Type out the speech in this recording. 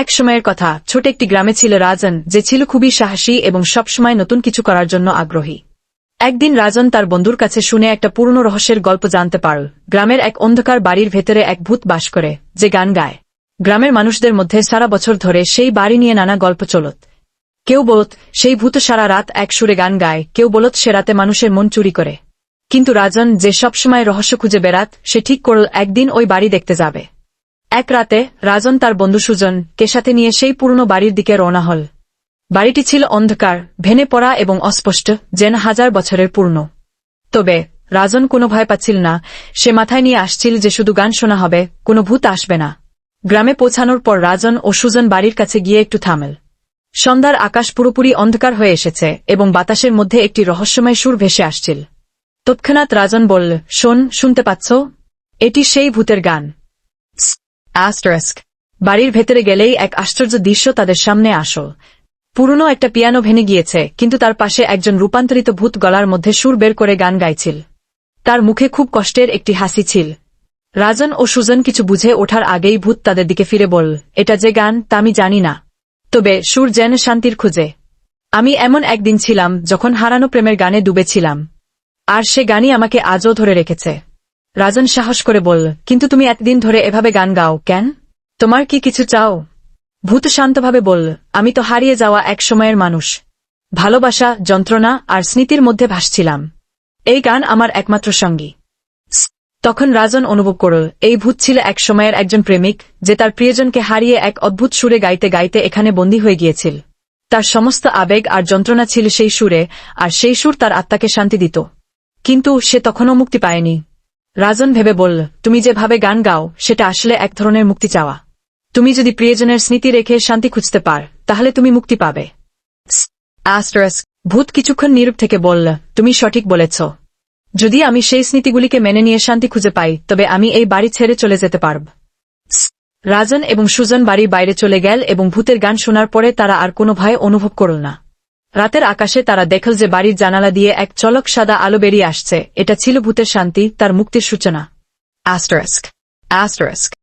এক সময়ের কথা, ছোট একটি গ্রামে ছিল রাজন, যে ছিল খুবই সাহসী এবং সবসময় নতুন কিছু করার জন্য আগ্রহী। একদিন রাজন তার বন্ধুর কাছে শুনে একটা পুরনো রহস্যের গল্প জানতে পারল গ্রামের এক অন্ধকার বাড়ির ভেতরে এক ভূত বাস করে, যে গান গায়। গ্রামের মানুষদের মধ্যে সারা বছর ধরে সেই বাড়ি নিয়ে নানা গল্প চলত। কেউ বলত, সেই ভূত সারা রাত এক সুরে গান গায়, কেউ বলত, সে রাতে মানুষের মন চুরি করে। কিন্তু রাজন যে সবসময় রহস্য খুঁজে বেড়াত, সে ঠিক করল, একদিন ওই বাড়ি দেখতে যাবে। এক রাতে রাজন তার বন্ধু সুজন কে সাথে নিয়ে সেই পুরনো বাড়ির দিকে রওনা হল। বাড়িটি ছিল অন্ধকার, ভেনে পড়া এবং অস্পষ্ট, যেন হাজার বছরের পূর্ণ। তবে রাজন কোনো ভয় পাচ্ছিল না, সে মাথায় নিয়ে আসছিল যে শুধু গান শোনা হবে, কোনো ভূত আসবে না। গ্রামে পৌঁছানোর পর রাজন ও সুজন বাড়ির কাছে গিয়ে একটু থামেল। সন্ধ্যার আকাশ পুরোপুরি অন্ধকার হয়ে এসেছে এবং বাতাসের মধ্যে একটি রহস্যময় সুর ভেসে আসছিল। তৎক্ষণাৎ রাজন বলল, শোন, শুনতে পাচ্ছ? এটি সেই ভূতের গান। অ্যাস্টারেস্ক বাড়ির ভেতরে গেলেই এক আশ্চর্য দৃশ্য তাদের সামনে আসল। পুরনো একটা পিয়ানো ভেঙে গিয়েছে, কিন্তু তার পাশে একজন রূপান্তরিত ভূত গলার মধ্যে সুর বের করে গান গাইছিল। তার মুখে খুব কষ্টের একটি হাসি ছিল। রাজন ও সুজন কিছু বুঝে ওঠার আগেই ভূত তাদের দিকে ফিরে বল এটা যে গান, তা আমি জানি না। তবে সুর যেন শান্তির খুঁজে। আমি এমন একদিন ছিলাম যখন হারানো প্রেমের গানে ডুবেছিলাম। আর সে গানই আমাকে আজও ধরে রেখেছে। রাজন সাহস করে বলল, কিন্তু তুমি এতদিন ধরে এভাবে গান গাও কেন? তোমার কি কিছু চাও? ভূত শান্তভাবে বলল, আমি তো হারিয়ে যাওয়া এক সময়ের মানুষ। ভালোবাসা, যন্ত্রণা আর স্মৃতির মধ্যে ভাসছিলাম। এই গান আমার একমাত্র সঙ্গী। তখন রাজন অনুভব করল, এই ভূত ছিল এক সময়ের একজন প্রেমিক, যে তার প্রিয়জনকে হারিয়ে এক অদ্ভুত সুরে গাইতে গাইতে এখানে বন্দী হয়ে গিয়েছিল। তার সমস্ত আবেগ আর যন্ত্রণা ছিল সেই সুরে, আর সেই সুর তার আত্মাকে শান্তি দিত। কিন্তু সে তখনও মুক্তি পায়নি। রাজন ভেবে বলল, তুমি যেভাবে গান গাও, সেটা আসলে এক ধরনের মুক্তি চাওয়া। তুমি যদি প্রিয়জনের স্মৃতি রেখে শান্তি খুঁজতে পার, তাহলে তুমি মুক্তি পাবে। ভূত কিছুক্ষণ নীরব থেকে বলল, তুমি সঠিক বলেছ। যদি আমি সেই স্মৃতিগুলিকে মেনে নিয়ে শান্তি খুঁজে পাই, তবে আমি এই বাড়ি ছেড়ে চলে যেতে পারব। রাজন এবং সুজন বাড়ির বাইরে চলে গেল এবং ভূতের গান শোনার পরে তারা আর কোনো ভয় অনুভব করল না। রাতের আকাশে তারা দেখল যে বাড়ির জানালা দিয়ে এক চলক সাদা আলো বেরিয়ে আসছে। এটা ছিল ভূতের শান্তি, তার মুক্তির সূচনা। অ্যাস্টারাস্ক অ্যাস্টারাস্ক